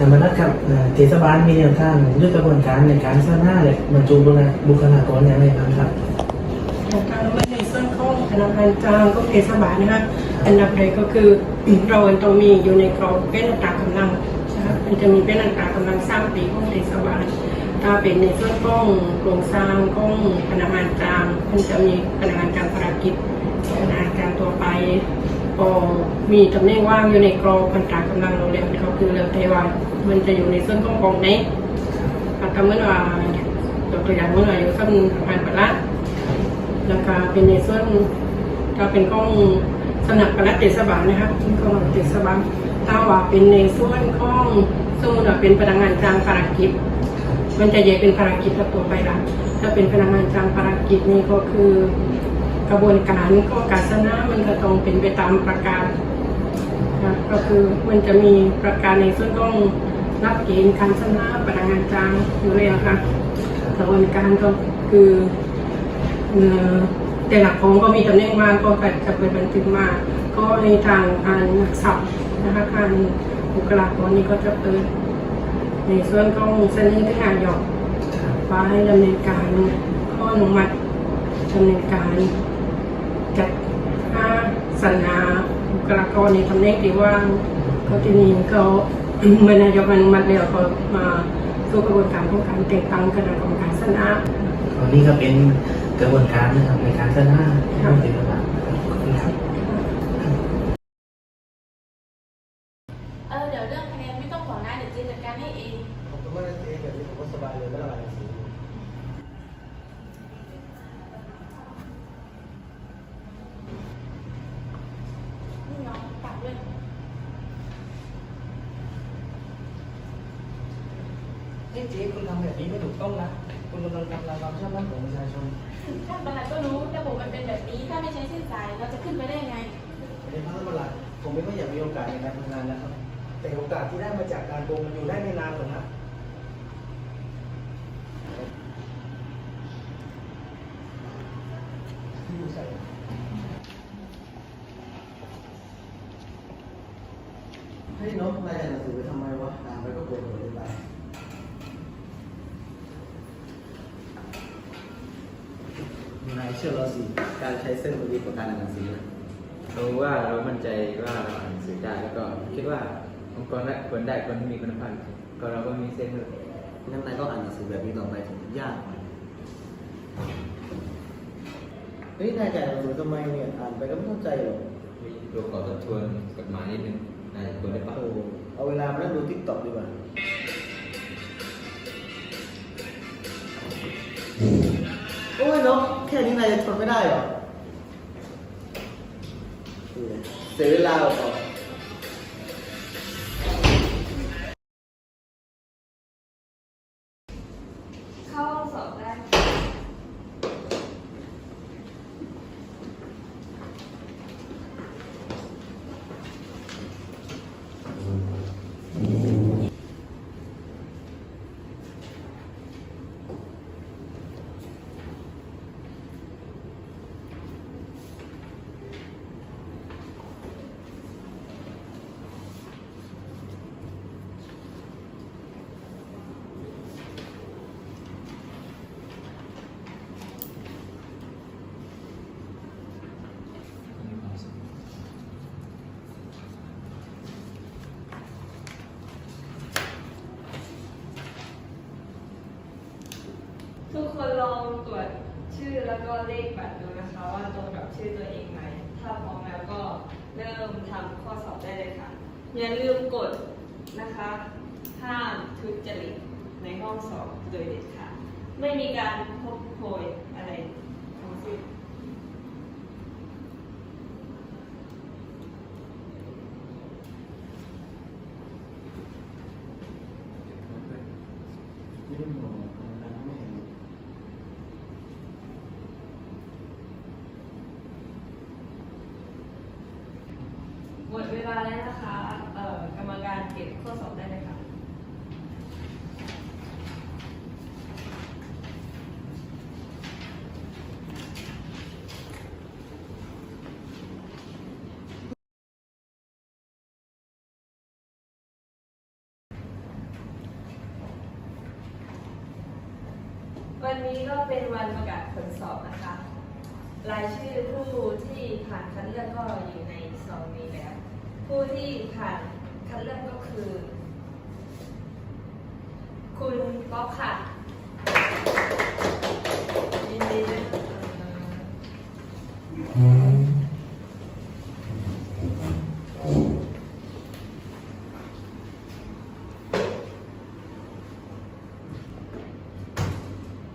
ศบาลมีแนวทางหรือกระบวนการในการสร้างหน้าเลยบรรจุบุคลาบุคลากรอย่างไรบ้างครับการไม่ในส่วนของพนักงานจ้างก็เทศบาลนะคะอันดับแรกก็คือเราต้องมีอยู่ในกรอบเป็นอัตรากำลังนะคะมันจะมีเป็นอัตรากำลังสร้างปีของเทศบาลถ้าเป็นในส่วนของโครงสร้างของพนักงานจ้างมันจะมีพนักงานการภารกิจพนักงานการตัวไปก็มีตำแหน่งว่างอยู่ในกรอบอัตรากำลังเราเรียกก็คือเรือเทวา มันจะอยู่ในส่วนของกองไหนอาจจะเมื่อว่ายกตัวอย่างเมื่อว่าอยู่สักพันปละแล้วก็เป็นในส่วนก็เป็นของสำนักปลัดเทศบาลนะครับที่ของเทศบาลถ้าว่าเป็นในส่วนของสมมติว่าเป็นพนักงานจ้างภารกิจ มันจะแยกเป็นภารกิจกับตัวไปละถ้าเป็นพนักงานจ้างภารกิจนี่ก็คือ กระบวนการก็การสนะมันก็ต้องเป็นไปตามประกาศนะก็คือมันจะมีประกาศในส่วนของ รับเกณฑ์การสนะพนักงานจ้างอยู่เลยอะค่ะกระบวนการก็คือเออแต่หละของก็มีตำแหน่งว่างก็จะเป็นบันทึกมา ก็ในทางการนักสับนะคะการบุคลากรนี้ก็จะเปิดในส่วนของเสนอที่นายอกว่าให้ดำเนินการข้ออนุมัติดำเนินการจัดหาสรรหาบุคลากรในตำแหน่งที่ว่างก็ทีนี้ก็ เมื่อนายกอนุมัติแล้วก็มาสู่กระบวนการของการแต่งตั้งคณะกรรมการสรรหาตอนนี้ก็เป็นกระบวนการนะครับในการสร้างหน้าของเทศบาลขอบคุณครับเออเดี๋ยวเรื่องคะแนนไม่ต้องห่วงนะเดี๋ยวจีนจัดการให้เองผมก็ไม่ได้เทแบบนี้ผมก็สบายเลยไม่ต้องอะไรสิ นี่น้องฝากด้วย เฮ้ยเจ๊คุณทำแบบนี้ไม่ถูกต้องนะ คุณกำลังทำลายความเชื่อมั่นของประชาชนท่านประหลัดก็รู้ระบบมันเป็นแบบนี้ ถ้าไม่ใช้เส้นสายเราจะขึ้นไปได้ยังไงในภาคตลาดผมไม่ค่อยอยากมีโอกาสในการทำงานนะครับ แต่โอกาสที่ได้มาจากการโกงมันอยู่ได้ไม่นานหรอกนะที่อยู่ใส่เฮ้ยน้องนายอ่านหนังสือไปทำไมวะอ่านไปก็ปวดหัวเลยไป นาย เชื่อเราสิการใช้เส้นมันดีกว่าการอ่านหนังสือนะรู้ว่าเรามั่นใจว่าเราอ่านหนังสือได้แล้วก็คิดว่าองค์กรและควรได้คนที่มีคุณภาพก็เราก็มีเส้นด้วยงั้นนายก็อ่านหนังสือแบบนี้ต่อไปถึงยากกว่าเฮ้ยนายจ่ายหนังสือทำไมเนี่ยอ่านไปก็ไม่เข้าใจหรอกมีตัวขอทบทวนกฎหมายนิดนึงนายควรได้ปะโอ้โหเอาเวลามานั่งดูทิกตอกดีกว่า แค่นี้นายจะทนไม่ได้เหรอเสียเวลาหรอา เข้าห้องสอบได้ ทุก คนลองตรวจชื่อแล้วก็เลขบัตรดูนะคะว่าตรงกับชื่อตัวเองไหม ถ้าพร้อมแล้วก็เริ่มทำข้อสอบได้เลยค่ะ อย่าลืมกดนะคะห้ามทุจริตในห้องสอบโดยเด็ดขาดไม่มีการพบโพยอะไรทั้งสิ้นไม่ได้มองนะไม่เห็น หมดเวลา แล้วนะคะเอ่อกรรมการเก็บข้อสอบได้เลยค่ะ วันนี้ก็เป็นวันประกาศผลสอบนะคะ รายชื่อผู้ที่ผ่านคัดเลือกก็อยู่ในซองนี้แล้ว ผู้ที่ผ่านคัดเลือกก็คือ คุณป๊อปค่ะยินดีด้วยนะคะ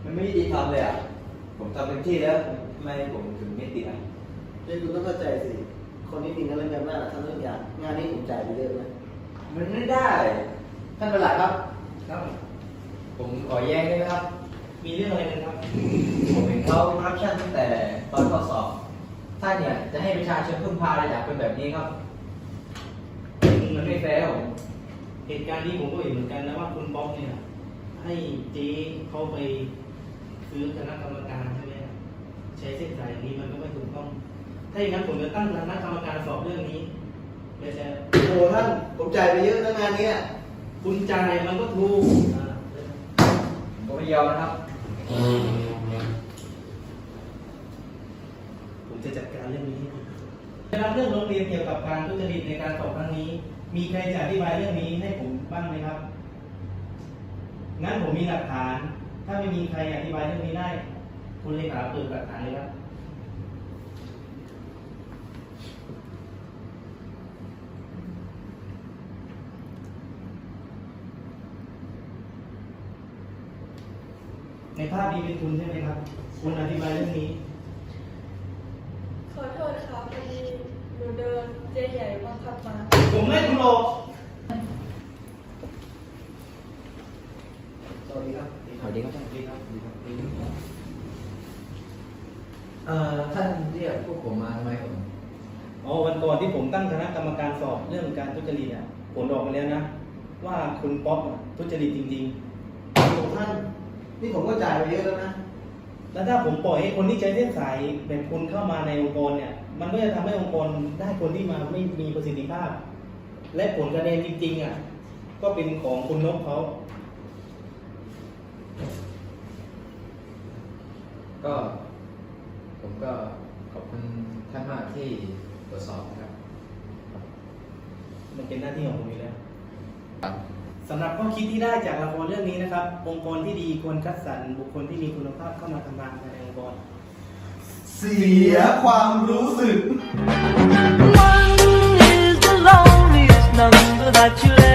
มันไม่ดีทำเลยอะ ผมทำเต็มที่แล้วทำไมผมถึงไม่ติดอะเดี๋ยวคุณต้องเข้าใจสิ คนที่มีเงินเรื่องมากทำเรื่องอย่างงานนี้ผมจ่ายไปเยอะไหมมันไม่ได้ ท่านประหลัดครับ ครับ ผมขอแย้งได้ไหมครับ มีเรื่องอะไรกันครับ ผมเห็นเขาคอร์รัปชันตั้งแต่ตอนข้อสอบ ท่านเนี่ยจะให้ประชาชนพึ่งพาอะไรจากคนแบบนี้ครับ มันไม่แฟร์ครับผม เหตุการณ์นี้ผมก็เห็นเหมือนกันนะว่าคุณป๊อกเนี่ย ให้เจ๊เขาไปซื้อคณะกรรมการใช่ไหมใช้เส้นสายอย่างนี้มันก็ไม่ถูกต้อง ถ้าอย่างนั้นผมจะตั้งคณะกรรมการสอบเรื่องนี้แต่แต่โอ้ท่านผมจ่ายไปเยอะนะงานเนี้ยคุณจ่ายมันก็ถูกอ่าผมก็ไม่ยอมนะครับ ผมจะจัดการเรื่องนี้ให้ดีได้รับเรื่องโรงเรียนเกี่ยวกับการทุจริตในการสอบครั้งนี้ มีใครจะอธิบายเรื่องนี้ให้ผมบ้างไหมครับ งั้นผมมีหลักฐาน ถ้าไม่มีใครอธิบายเรื่องนี้ได้ คุณเลขาเปิดหลักฐานเลยครับ ในภาพนี้เป็นคุณใช่ไหมครับ คุณอธิบายเรื่องนี้ ขอโทษค่ะพอดีหนูเดินเจ๊ใหญ่บังคับมา ผมไม่คุณหรอกสวัสดีครับ สวัสดีครับท่านดีครับดีครับดีเอ่อท่านเรียกพวกผมมาทำไมครับผมอ๋อวันก่อนที่ผมตั้งคณะกรรมการสอบเรื่องการทุจริตอะผลออกมาแล้วนะ ว่าคุณป๊อปอะทุจริตจริงโอ้ท่าน นี่ผมก็จ่ายไปเยอะแล้วนะๆแล้วถ้าผมปล่อยให้คนที่ใช้เส้นสายแบบคุณเข้ามาในองค์กรเนี่ย มันก็จะทำให้องค์กรได้คนที่มาไม่มีประสิทธิภาพ และผลคะแนนจริงๆอะก็เป็นของคุณนกเขา ก็ ผมก็ขอบคุณท่านมากที่ตรวจสอบนะครับ มันเป็นหน้าที่ของผมอยู่แล้ว สำหรับข้อคิดที่ได้จากละครเรื่องนี้นะครับ องค์กรที่ดีควรคัดสรรบุคคลที่มีคุณภาพเข้ามาทำงานภายในองค์กร เสียความรู้สึก One is the loneliest number that you'll ever